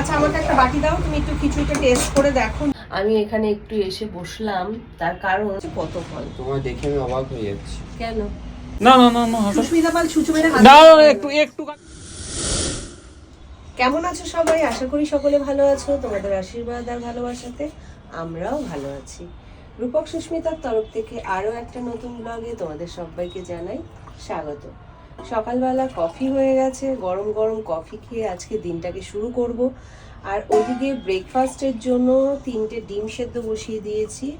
আচ্ছা আমাকে একটা বাটি দাও তুমি একটু খিচুড়িটা টেস্ট করে দেখো। আমি এখানে একটু এসে বসলাম তার কারণ হচ্ছে কত ফল। তোমার দেখে আমি অবাক হয়ে যাচ্ছি। কেন? না না না না সুস্মিতা পাল ছুচু মেরে না। একটু একটু কেমন আছো সবাই? আশা করি সকলে ভালো আছো। তোমাদের আশীর্বাদ আর ভালোবাসাতে আমরাও ভালো আছি। রূপক সুস্মিতার তরফ থেকে আরও একটা নতুন ব্লগে তোমাদের সবাইকে জানাই স্বাগত। সকালবেলা কফি হয়ে গেছে, গরম গরম কফি খেয়ে আজকে দিনটাকে শুরু করব। আর ওদিকে ব্রেকফাস্টের জন্য তিনটে ডিম সেদ্ধ বসিয়ে দিয়েছি।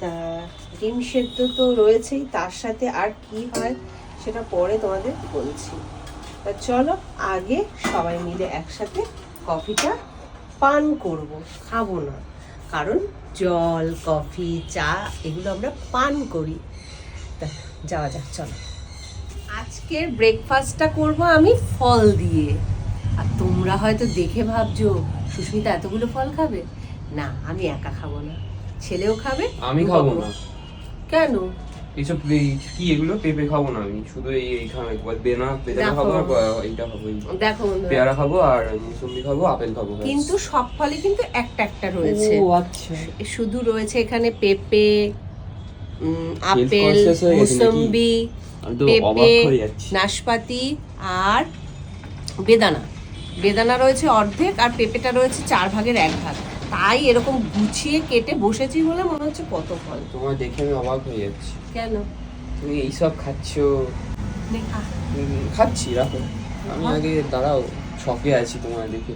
তা ডিম সেদ্ধ তো রয়েছেই, তার সাথে আর কি হয় সেটা পরে তোমাদের বলছি। তা চলো আগে সবাই মিলে একসাথে কফিটা পান করব, খাব না। কারণ জল, কফি, চা, এগুলো আমরা পান করি। তা যাওয়া যাক, চলো। আজকের ব্রেকফাস্টটা করব আমি ফল দিয়ে। আর তোমরা হয়তো দেখে ভাবছ সুস্মিতা এতগুলো ফল খাবে? না আমি একা খাব না। ছেলেও খাবে আমি খাব না। কেন? এইসব কি এগুলো? পেঁপে খাব না আমি। শুধু এই এইখানে বেনা বেদানা দেখো। খাব আর এইটা খাব দেখো পেয়ারা খাব আর মুসম্বি খাব আপেল খাব কিন্তু সব ফলই কিন্তু একটা একটা রয়েছে। আচ্ছা। শুধু রয়েছে এখানে পেঁপে উম, আপেল? মুসম্বি পেঁপে হয়ে নাশপাতি আর বেদানা। বেদানা রয়েছে অর্ধেক আর পেঁপেটা রয়েছে চার ভাগের এক ভাগ। তাই এরকম গুছিয়ে কেটে বসেছি বলে মনে হচ্ছে কত ফল। তোমার দেখে আমি অবাক হয়ে যাচ্ছি। কেন? তুমি এইসব খাচ্ছো? নে খা। উম, খাচ্ছি রাখো। আমি আগে দাঁড়াও শখে আছি তোমার দেখে।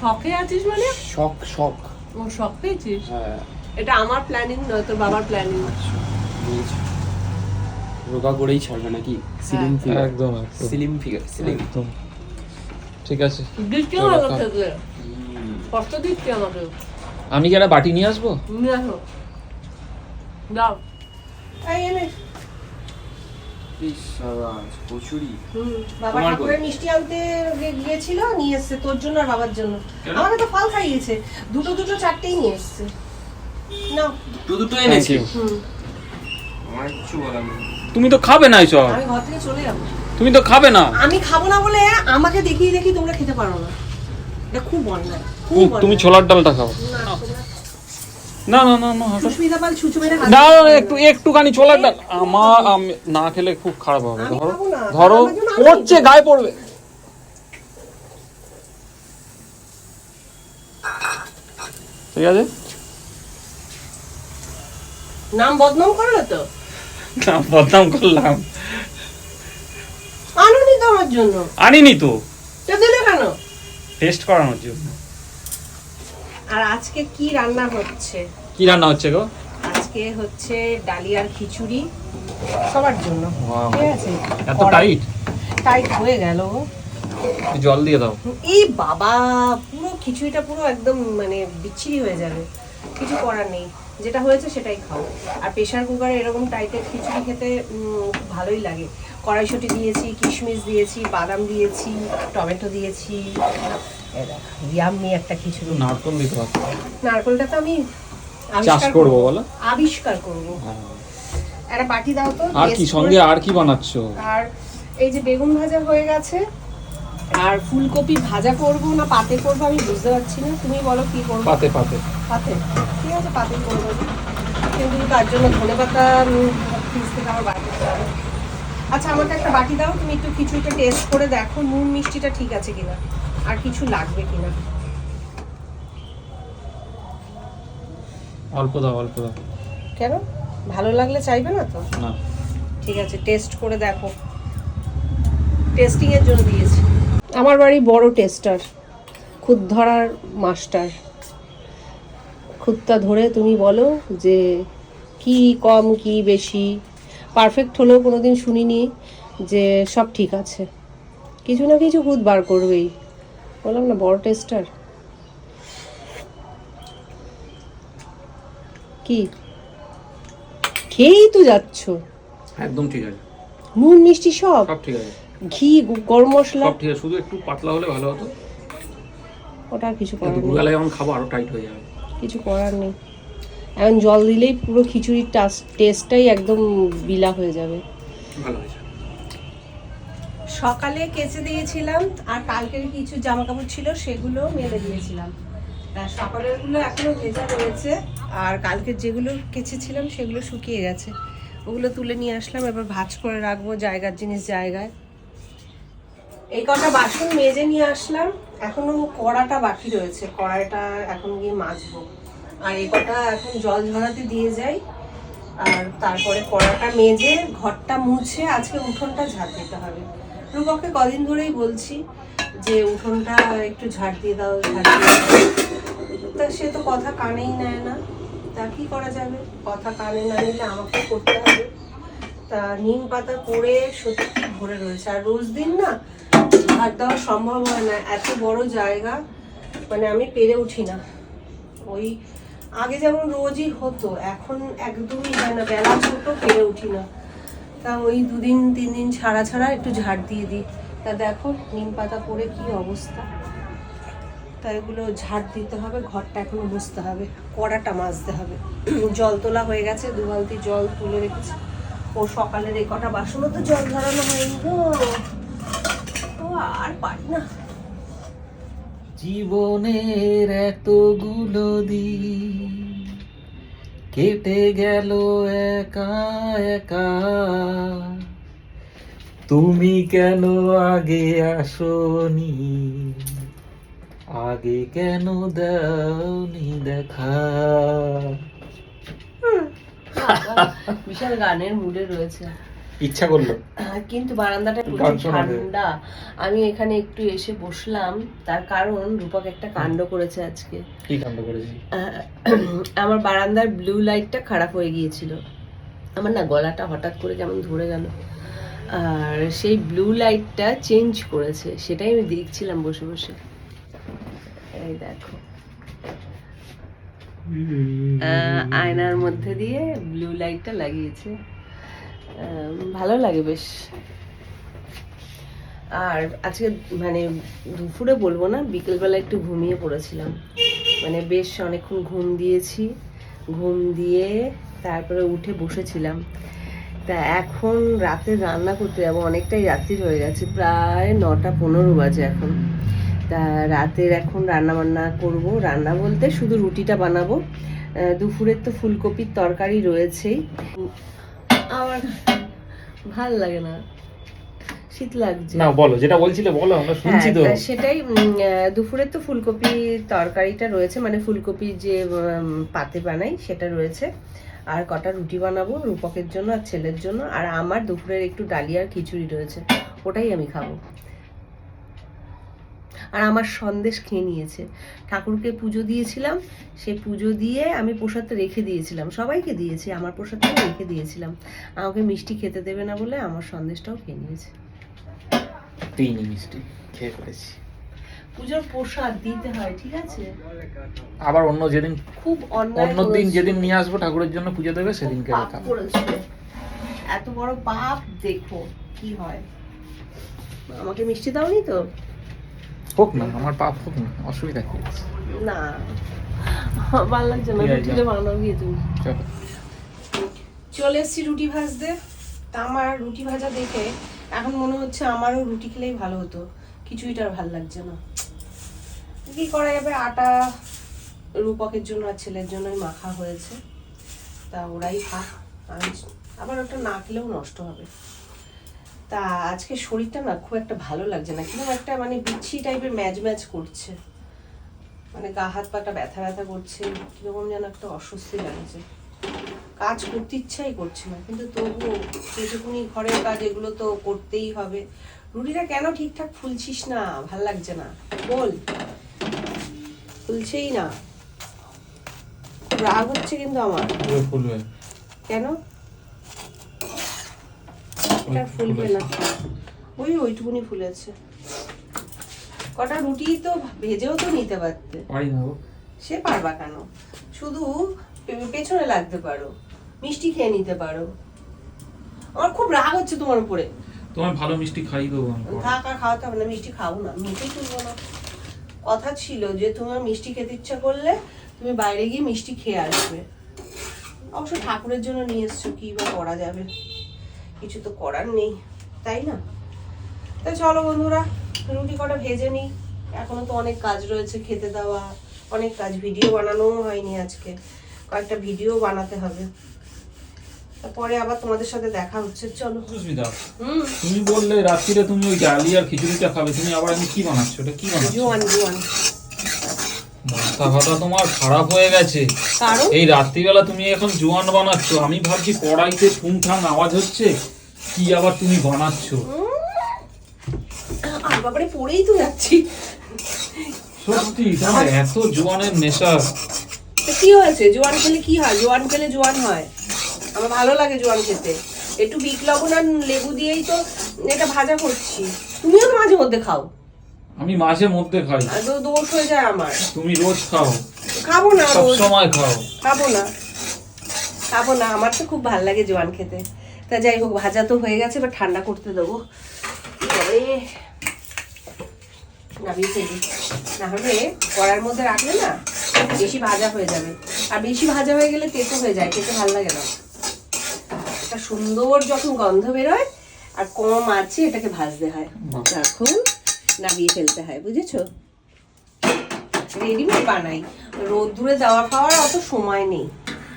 শখে আছিস মানে? শখ শখ। ও শখ পেয়েছিস? হ্যাঁ। এটা আমার প্ল্যানিং নয় তোর বাবার প্ল্যানিং নিয়েছি। রোগা করেই ছাড়বে নাকি? সিলিম হ্যাঁ। ফিগার একদম সিলিম ফিগার সিলিম একদম। ঠিক আছে। কষ্ট দিচ্ছি আমাকে। আমি কি একটা বাটি নিয়ে আসব? নিয়ে আসো। দাও। এই এনে। বাবা ঠাকুরের মিষ্টি আনতে গিয়েছিল নিয়ে এসছে তোর জন্য আর বাবার জন্য? আমাকে তো ফল খাইয়েছে। দুটো দুটো চারটেই নিয়ে এসছে। না দুটো দুটো এনেছি। হুম। আমার কিছু বলার নেই। তুমি তো খাবে না এইসব আমি ঘর থেকে চলে যাব। তুমি তো খাবে না। আমি খাব না বলে আমাকে দেখিয়ে দেখি তোমরা খেতে পারো না। এটা খুব অন্যায় খুব তুমি- ছোলার ডালটা খাও। না, না। না না না একটু একটুখানি ছোলার ডাল। আমার না খেলে খুব খারাপ হবে। ধরো ধরো পড়ছে গায়ে পড়বে। ঠিক আছে? নাম বদনাম করো না তো। না বদনাম করলাম। আনুনি তো আমার জন্য। আনিনি তো। তো দিলে কেন? টেস্ট করানোর জন্য। আর আজকে কি রান্না হচ্ছে? কি রান্না হচ্ছে গো? আজকে হচ্ছে ডালিয়ার খিচুড়ি সবার জন্য। ঠিক আছে? এত টাইট টাইট হয়ে গেল। জল দিয়ে দাও। এই বাবা পুরো খিচুড়িটা পুরো একদম মানে বিচ্ছিরি হয়ে যাবে। কিছু করার নেই। যেটা হয়েছে সেটাই খাও। আর প্রেশার কুকারে এরকম টাইটের খিচুড়ি খেতে খুব ভালোই লাগে। কড়াইশুটি দিয়েছি কিশমিশ দিয়েছি বাদাম দিয়েছি টমেটো দিয়েছি। ইয়াম্মি একটা খিচুড়ি। নারকল দিতে নারকলটা তো আমি চাষ আবিষ্কার করব। বলো? আবিষ্কার করব। একটা বাটি দাও তো আর কি সঙ্গে আর কি বানাচ্ছো? আর এই যে বেগুন ভাজা হয়ে গেছে আর ফুলকপি ভাজা করব না পাতে করব আমি বুঝতে পারছি না। তুমি বলো কি করব? পাতে পাতে। পাতে। ঠিক আছে পাতে করব কিন্তু তার জন্য ধনে পাতা ফ্রিজ থেকে আমার করতে আচ্ছা আমাকে একটা বাটি দাও তুমি একটু খিচুড়িটা টেস্ট করে দেখো নুন মিষ্টিটা ঠিক আছে কিনা আর কিছু লাগবে কিনা। অল্প দাও অল্প দাও। কেন? ভালো লাগলে চাইবে না তো? না। ঠিক আছে টেস্ট করে দেখো। টেস্টিং এর জন্য দিয়েছি। আমার বাড়ি বড় টেস্টার খুদ ধরার মাস্টার খুদটা ধরে তুমি বলো যে কি কম কি বেশি। পারফেক্ট হলেও কোনোদিন শুনিনি যে সব ঠিক আছে। কিছু না কিছু খুদ বার করবেই। বললাম না বড় টেস্টার কি? খেয়েই তো যাচ্ছ? একদম ঠিক আছে। নুন মিষ্টি সব? সব ঠিক আছে। ঘি গরম মশলা। ঠিক আছে শুধু একটু পাতলা হলে ভালো হতো। ওটা আর কিছু করার নেই। দুপুরবেলায় যখন খাব আরও টাইট হয়ে যাবে। কিছু করার নেই। এখন জল দিলেই পুরো খিচুড়ির টেস্টটাই একদম বিলা হয়ে যাবে। ভালো হয়েছে। সকালে কেচে দিয়েছিলাম আর কালকের কিছু জামা কাপড় ছিল সেগুলো মেলে দিয়েছিলাম। আর সকালেরগুলো এখনও ভেজা রয়েছে আর কালকের যেগুলো কেচেছিলাম সেগুলো শুকিয়ে গেছে। ওগুলো তুলে নিয়ে আসলাম এবার ভাঁজ করে রাখব জায়গার জিনিস জায়গায়। এই কটা বাসন মেজে নিয়ে আসলাম। এখনও কড়াটা বাকি রয়েছে। কড়াইটা এখন গিয়ে মাজবো। আর এই কটা এখন জল ঝরাতে দিয়ে যাই। আর তারপরে কড়াটা মেজে ঘরটা মুছে আজকে উঠোনটা ঝাড় দিতে হবে। রূপককে কদিন ধরেই বলছি যে উঠোনটা একটু ঝাড় দিয়ে দাও, ঝাড় দিয়ে তা সে তো কথা কানেই নেয় না। তা কি করা যাবে? কথা কানে না নিলে আমাকে করতে হবে। তা নিম পাতা পরে সত্যি ভরে রয়েছে। আর রোজ দিন না ঝাড় দেওয়া সম্ভব হয় না, এত বড় জায়গা মানে আমি পেরে উঠি না। ওই আগে যেমন রোজই হতো, এখন একদমই হয় না, বেলা ছোট, পেরে উঠি না। তা ওই দুদিন তিন দিন ছাড়া ছাড়া একটু ঝাড় দিয়ে দিই। তা দেখো, নিম পাতা পরে কি অবস্থা। তা এগুলো ঝাড় দিতে হবে, ঘরটা এখনও মুছতে হবে, কড়াটা মাজতে হবে। জল তোলা হয়ে গেছে, দু বালতি জল তুলে রেখেছি। ও সকালের এই কটা বাসনও তো জল ধরানো হয়নি গো। আর পারি না। জীবনের এতগুলো দিন কেটে গেল একা একা। তুমি কেন আগে আসনি? আগে কেন দাওনি দেখা? বিশাল গানের মুডে রয়েছে। ইচ্ছা করল। কিন্তু বারান্দাটা প্রচুর ঠান্ডা। আমি এখানে একটু এসে বসলাম। তার কারণ রূপক একটা কাণ্ড করেছে আজকে। কি কাণ্ড করেছি? আমার বারান্দার ব্লু লাইটটা খারাপ হয়ে গিয়েছিল। আমার না গলাটা হঠাৎ করে কেমন ধরে গেল। আর সেই ব্লু লাইটটা চেঞ্জ করেছে। সেটাই আমি দেখছিলাম বসে বসে। এই দেখো। আয়নার মধ্যে দিয়ে ব্লু লাইটটা লাগিয়েছে। ভালো লাগে বেশ। আর আজকে মানে দুপুরে বলব না, বিকেলবেলা একটু ঘুমিয়ে পড়েছিলাম। মানে বেশ অনেকক্ষণ ঘুম দিয়েছি। ঘুম দিয়ে তারপরে উঠে বসেছিলাম। তা এখন রাতে রান্না করতে যাব, অনেকটাই রাত্রি হয়ে গেছে, প্রায় নটা পনেরো বাজে এখন। তা রাতের এখন রান্না বান্না করব। রান্না বলতে শুধু রুটিটা বানাবো। দুপুরের তো ফুলকপির তরকারি রয়েছেই। আমার ভালো লাগে না। শীত লাগছে। না বলো যেটা বলছিলে বলো আমরা শুনছি তো। হ্যাঁ, সেটাই দুপুরে তো ফুলকপি তরকারিটা রয়েছে মানে ফুলকপি যে পাতে বানাই সেটা রয়েছে। আর কটা রুটি বানাবো রূপকের জন্য আর ছেলের জন্য। আর আমার দুপুরের একটু ডালিয়ার খিচুড়ি রয়েছে ওটাই আমি খাব। আর আমার সন্দেশ খেয়ে নিয়েছে। ঠাকুরকে পুজো দিয়েছিলাম সে পুজো দিয়ে আমি প্রসাদটা রেখে দিয়েছিলাম। সবাইকে দিয়েছি আমার প্রসাদটা রেখে দিয়েছিলাম। আমাকে মিষ্টি খেতে দেবে না বলে আমার সন্দেশটাও খেয়ে নিয়েছে। তিনই মিষ্টি খেয়ে ফেলেছি। পুজোর প্রসাদ দিতে হয় ঠিক আছে? আবার অন্য যেদিন খুব অন্য দিন যেদিন নিয়ে আসব ঠাকুরের জন্য পুজো দেবে সেদিনকে খাব এত বড় পাপ দেখো কি হয়। আমাকে মিষ্টি দাওনি তো? হোক না আমার পাপ হোক না অসুবিধা কি? আছে না ভালো লাগছে না রুটিটা বানাও গিয়ে তুমি চলে। এসেছি রুটি ভাজতে। তা আমার রুটি ভাজা দেখে এখন মনে হচ্ছে আমারও রুটি খেলেই ভালো হতো। কিছুইটা ভালো লাগছে না। কি করা যাবে? আটা রূপকের জন্য আর ছেলের জন্যই মাখা হয়েছে। তা ওরাই খাক আমি আবার ওটা না খেলেও নষ্ট হবে। তা আজকে শরীরটা না খুব একটা ভালো লাগছে না কিন্তু একটা মানে বিচ্ছি টাইপের ম্যাচ ম্যাচ করছে। মানে গা হাত পাটা ব্যথা ব্যথা করছে কীরকম যেন একটা অস্বস্তি লাগছে। কাজ করতে ইচ্ছাই করছে না কিন্তু তবুও যেটুকুনি ঘরের কাজ এগুলো তো করতেই হবে। রুটিটা কেন ঠিকঠাক ফুলছিস না? ভালো লাগছে না। বল। ফুলছেই না। রাগ হচ্ছে কিন্তু আমার। কেন? এটা ফুলবে না ওই ওইটুকুনি ফুলেছে। কটা রুটি তো ভেজেও তো নিতে পারতে। সে পারবা কেন? শুধু পেছনে লাগতে পারো। মিষ্টি খেয়ে নিতে পারো। আমার খুব রাগ হচ্ছে তোমার উপরে। তোমার ভালো মিষ্টি খাই দেবো থাক আর খাওয়াতে হবে না মিষ্টি খাব না। মিষ্টি তুলবো না। কথা ছিল যে তোমার মিষ্টি খেতে ইচ্ছা করলে তুমি বাইরে গিয়ে মিষ্টি খেয়ে আসবে। অবশ্য ঠাকুরের জন্য নিয়ে এসছো কি বা করা যাবে? কিছু তো করার নেই তাই না? তো চলো বন্ধুরা রুটি কটা ভেজে নিই। এখনও তো অনেক কাজ রয়েছে খেতে দেওয়া অনেক কাজ। ভিডিও বানানোও হয়নি আজকে কয়েকটা ভিডিও বানাতে হবে। তারপরে আবার তোমাদের সাথে দেখা হচ্ছে চলো। সুস্মিতা তুমি বললে রাত্রিরে তুমি ওই ডালি আর খিচুড়িটা খাবে তুমি আবার আমি কি বানাচ্ছো? ওটা কি বানাচ্ছ? জোয়ান জোয়ান। মাথা ফাতা তোমার খারাপ হয়ে গেছে। কারণ? এই রাত্রিবেলা তুমি এখন জোয়ান বানাচ্ছ আমি ভাবছি কড়াইতে ঠুংঠাং আওয়াজ হচ্ছে কি আবার তুমি বানাচ্ছ? আর বাবারে পড়েই তো যাচ্ছি। সত্যি তোমার এত জোয়ানের নেশা। তো কি হয়েছে? জোয়ান খেলে কি হয়? জোয়ান খেলে জোয়ান হয়। আমার ভালো লাগে জোয়ান খেতে। একটু বিট লবণ আর লেবু দিয়েই তো এটা ভাজা করছি। তুমিও তো মাঝে মধ্যে খাও। আমি মাঝে মধ্যে খাই। দোষ হয়ে যায় আমার। তুমি রোজ খাও। খাব না সব সময় খাও। খাব না। খাব না আমার তো খুব ভালো লাগে জোয়ান খেতে। তা যাই হোক ভাজা তো হয়ে গেছে এবার ঠান্ডা করতে দেবো। নামিয়ে ফেলি। কড়ার মধ্যে রাখলে না বেশি ভাজা হয়ে যাবে। আর বেশি ভাজা হয়ে গেলে তেতো হয়ে যায় খেতে ভালো লাগে না। একটা সুন্দর যখন গন্ধ বেরোয় আর কম আছে এটাকে ভাজতে হয়। বাহ। নামিয়ে ফেলতে হয়, বুঝেছ? রেডিমেড বানাই। রোদ্দুরে দেওয়া খাওয়ার অত সময় নেই।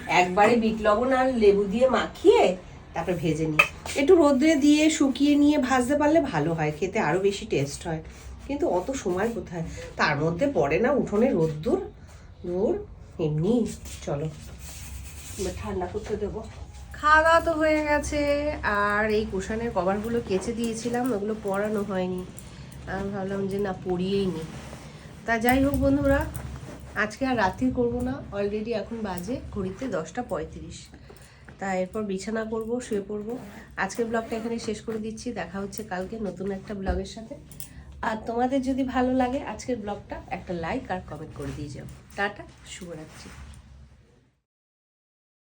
একবারে বিট লবণ আর লেবু দিয়ে মাখিয়ে তারপরে ভেজে নিই। একটু রোদ্রে দিয়ে শুকিয়ে নিয়ে ভাজতে পারলে ভালো হয়, খেতে আরও বেশি টেস্ট হয়। কিন্তু অত সময় কোথায়? তার মধ্যে পড়ে না উঠোনে রোদ্দুর। দূর এমনি, চলো। ঠান্ডা করতে দেবো। খাওয়া দাওয়া তো হয়ে গেছে। আর এই কুশানের কভারগুলো কেচে দিয়েছিলাম, ওগুলো পরানো হয়নি। আমি ভাবলাম যে না, পড়িয়েই নি। তা যাই হোক বন্ধুরা, আজকে আর রাত্রি করব না অলরেডি এখন বাজে ঘড়িতে দশটা পঁয়ত্রিশ। তা এরপর বিছানা করব, শুয়ে পড়ব। আজকের ব্লগটা এখানে শেষ করে দিচ্ছি, দেখা হচ্ছে কালকে নতুন একটা ব্লগের সাথে। আর তোমাদের যদি ভালো লাগে আজকের ব্লগটা একটা লাইক আর কমেন্ট করে দিয়ে যাও। টাটা, শুভরাত্রি।